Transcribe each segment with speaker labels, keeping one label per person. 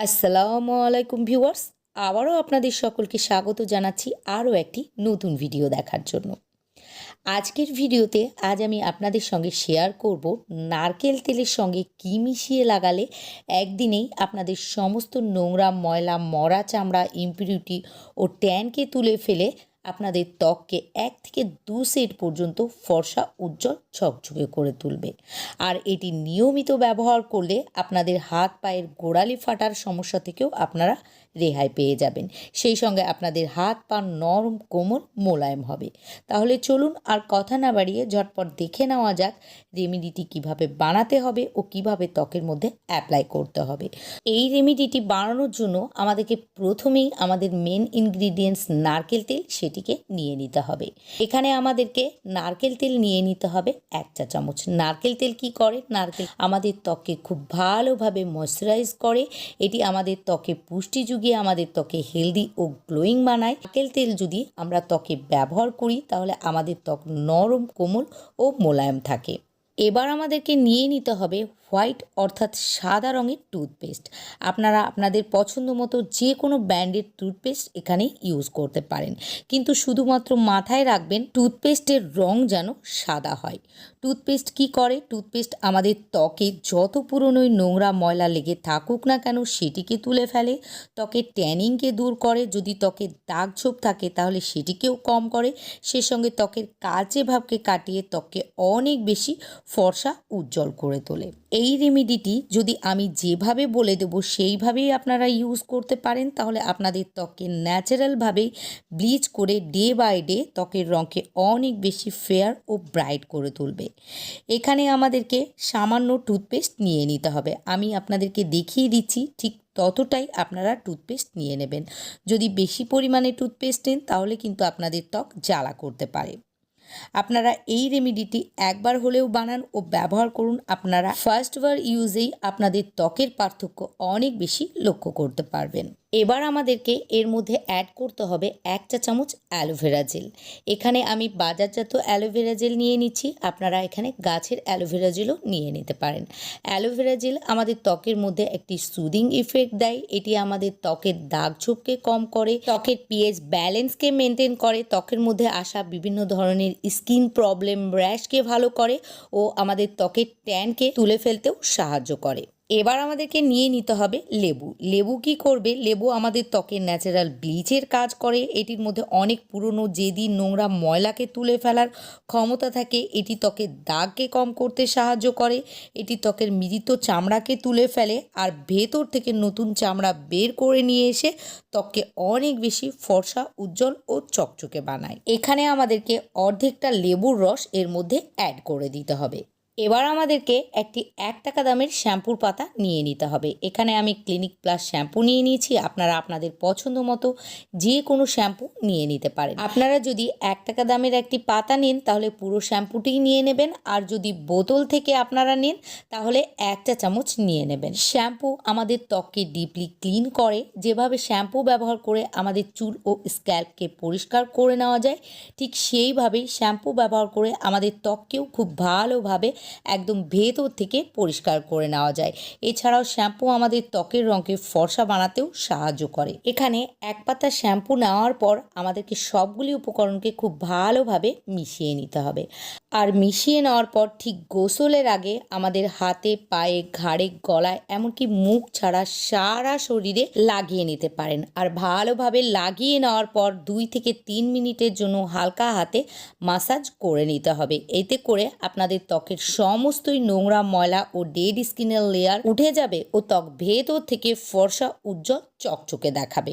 Speaker 1: আসসালামু আলাইকুম ভিউয়ার্স, আবারও আপনাদের সকলকে স্বাগত জানাচ্ছি আরও একটি নতুন ভিডিও দেখার জন্য। আজকের ভিডিওতে আজ আমি আপনাদের সঙ্গে শেয়ার করব নারকেল তেলের সঙ্গে কী মিশিয়ে লাগালে একদিনেই আপনাদের সমস্ত নোংরা ময়লা, মরা চামড়া ইম্পিউরিটি ও ট্যানকে তুলে ফেলে আপনাদের ত্বককে এক থেকে দু সেট পর্যন্ত ফর্সা, উজ্জ্বল, ঝকঝকে করে তুলবে। আর এটি নিয়মিত ব্যবহার করলে আপনাদের হাত, পায়ের গোড়ালি ফাটার সমস্যা থেকেও আপনারা রেহাই পেয়ে যাবেন। সেই সঙ্গে আপনাদের হাত, পা নরম কোমল মোলায়েম হবে। তাহলে চলুন আর কথা না বাড়িয়ে ঝটপট দেখে নেওয়া যাক রেমিডিটি কীভাবে বানাতে হবে ও কীভাবে ত্বকের মধ্যে অ্যাপ্লাই করতে হবে। এই রেমিডিটি বানানোর জন্য আমাদেরকে প্রথমেই আমাদের মেন ইনগ্রিডিয়েন্টস নারকেল তেল সেটিকে নিয়ে নিতে হবে। এখানে আমাদেরকে নারকেল তেল নিয়ে নিতে হবে এক চা চামচ। নারকেল তেল কি করে? নারকেল আমাদের ত্বককে খুব ভালোভাবে ময়শ্চারাইজ করে। এটি আমাদের ত্বকে পুষ্টি যুগিয়ে আমাদের ত্বকে হেলদি ও গ্লোয়িং বানায়। নারকেল তেল যদি আমরা ত্বকে ব্যবহার করি, তাহলে আমাদের ত্বক নরম, কোমল ও মোলায়েম থাকে। এবার আমাদেরকে নিয়ে নিতে হবে হোয়াইট অর্থাৎ সাদা রঙের টুথপেস্ট। আপনারা আপনাদের পছন্দ মতো যে কোনো ব্র্যান্ডের টুথপেস্ট এখানে ইউজ করতে পারেন। কিন্তু শুধুমাত্র মাথায় রাখবেন টুথপেস্টের রং যেন সাদা হয়। টুথপেস্ট কি করে? টুথপেস্ট আমাদের ত্বকে যত পুরনোই নোংরা ময়লা লেগে থাকুক না কেন সেটিকে তুলে ফেলে। ত্বকের ট্যানিংকে দূর করে। যদি ত্বকে দাগ ছোপ থাকে তাহলে সেটিকেও কম করে। সে সঙ্গে ত্বকের কালচে ভাবকে কাটিয়ে ত্বককে অনেক বেশি ফর্সা উজ্জ্বল করে তোলে। এই রেমেডিটি যদি আমি যেভাবে বলে দেব সেইভাবেই আপনারা ইউজ করতে পারেন, তাহলে আপনাদের ত্বককে ন্যাচারালভাবেই ব্লিচ করে ডে বাই ডে ত্বকের রঙকে অনেক বেশি ফেয়ার ও ব্রাইট করে তুলবে। এখানে আমাদেরকে সামান্য টুথপেস্ট নিয়ে নিতে হবে। আমি আপনাদেরকে দেখিয়ে দিচ্ছি, ঠিক ততটাই আপনারা টুথপেস্ট নিয়ে নেবেন। যদি বেশি পরিমাণে টুথপেস্ট নেন, তাহলে কিন্তু আপনাদের ত্বক জ্বালা করতে পারে। আপনারা এই রেমিডিটি একবার হলেও বানান ও ব্যবহার করুন। আপনারা ফার্স্টবার ইউজেই আপনাদের ত্বকের পার্থক্য অনেক বেশি লক্ষ্য করতে পারবেন। এবার আমাদেরকে এর মধ্যে অ্যাড করতে হবে এক চা চামচ অ্যালোভেরা জেল এখানে আমি বাজারজাত অ্যালোভেরা জেল নিয়ে নিচ্ছি। আপনারা এখানে গাছের অ্যালোভেরা জেলও নিয়ে নিতে পারেন। অ্যালোভেরা জেল আমাদের ত্বকের মধ্যে একটি সুদিং ইফেক্ট দেয়। এটি আমাদের ত্বকের দাগ ছোপকে কম করে, ত্বকের পিএইচ ব্যালেন্সকে মেনটেন করে, ত্বকের মধ্যে আসা বিভিন্ন ধরনের স্কিন প্রবলেম র্যাশকে ভালো করে ও আমাদের ত্বকের ট্যানকে তুলে ফেলতেও সাহায্য করে। এবার আমাদেরকে নিয়ে নিতে হবে লেবু। লেবু কি করবে? লেবু আমাদের ত্বকের ন্যাচারাল ব্লিচের কাজ করে। এটির মধ্যে অনেক পুরনো জেদি নোংরা ময়লাকে তুলে ফেলার ক্ষমতা থাকে। এটি ত্বকের দাগকে কম করতে সাহায্য করে। এটি ত্বকের মৃত চামড়াকে তুলে ফেলে। আর ভেতর থেকে নতুন চামড়া বের করে নিয়ে এসে ত্বককে অনেক বেশি ফর্সা, উজ্জ্বল ও চকচকে বানায়। এখানে আমাদেরকে অর্ধেকটা লেবুর রস এর মধ্যে অ্যাড করে দিতে হবে। এবার আমাদেরকে একটি এক টাকা দামের শ্যাম্পুর পাতা নিয়ে নিতে হবে। এখানে আমি ক্লিনিক প্লাস শ্যাম্পু নিয়ে নিয়েছি। আপনারা আপনাদের পছন্দ মতো যে কোনো শ্যাম্পু নিয়ে নিতে পারেন। আপনারা যদি এক টাকা দামের একটি পাতা নেন, তাহলে পুরো শ্যাম্পুটিই নিয়ে নেবেন। আর যদি বোতল থেকে আপনারা নেন, তাহলে একটা চামচ নিয়ে নেবেন। শ্যাম্পু আমাদের ত্বককে ডিপলি ক্লিন করে। যেভাবে শ্যাম্পু ব্যবহার করে আমাদের চুল ও স্ক্যাল্পকে পরিষ্কার করে নেওয়া যায়, ঠিক সেইভাবেই শ্যাম্পু ব্যবহার করে আমাদের ত্বককেও খুব ভালোভাবে একদম ভেতর থেকে পরিষ্কার করে নেওয়া যায়। এছাড়াও শ্যাম্পু আমাদের ত্বকের রঙকে ফর্সা বানাতেও সাহায্য করে। এখানে এক পাতা শ্যাম্পু নেওয়ার পর আমাদেরকে সবগুলি উপকরণকে খুব ভালোভাবে মিশিয়ে নিতে হবে। আর মিশিয়ে নেওয়ার পর ঠিক গোসলের আগে আমাদের হাতে, পায়ে, ঘাড়ে, গলায় এমনকি মুখ ছাড়া সারা শরীরে লাগিয়ে নিতে পারেন। আর ভালোভাবে লাগিয়ে নেওয়ার পর দুই থেকে তিন মিনিটের জন্য হালকা হাতে মাসাজ করে নিতে হবে। এতে করে আপনাদের ত্বকের সমস্তই নোংরা, ময়লা ও ডেড স্কিনের লেয়ার উঠে যাবে ও ত্বক ভেতর থেকে ফর্সা, উজ্জ্বল, চকচকে দেখাবে।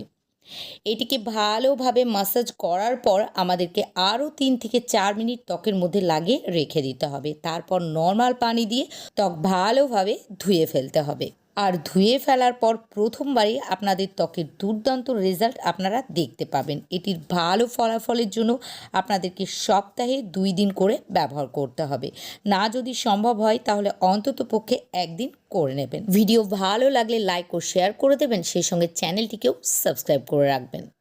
Speaker 1: এটিকে ভালোভাবে মাসাজ করার পর আমাদেরকে আরও তিন থেকে চার মিনিট ত্বকের মধ্যে লাগিয়ে রেখে দিতে হবে। তারপর নর্মাল পানি দিয়ে ত্বক ভালোভাবে ধুয়ে ফেলতে হবে। আর ধুয়ে ফেলার পর প্রথমবারই আপনাদের ত্বকের দুর্দান্ত রেজাল্ট আপনারা দেখতে পাবেন। এটির ভালো ফলাফলের জন্য আপনাদেরকে সপ্তাহে দুই দিন করে ব্যবহার করতে হবে। না যদি সম্ভব হয়, তাহলে অন্তত পক্ষে একদিন করে নেবেন। ভিডিও ভালো লাগলে লাইক ও শেয়ার করে দেবেন। সেই সঙ্গে চ্যানেলটিকেও সাবস্ক্রাইব করে রাখবেন।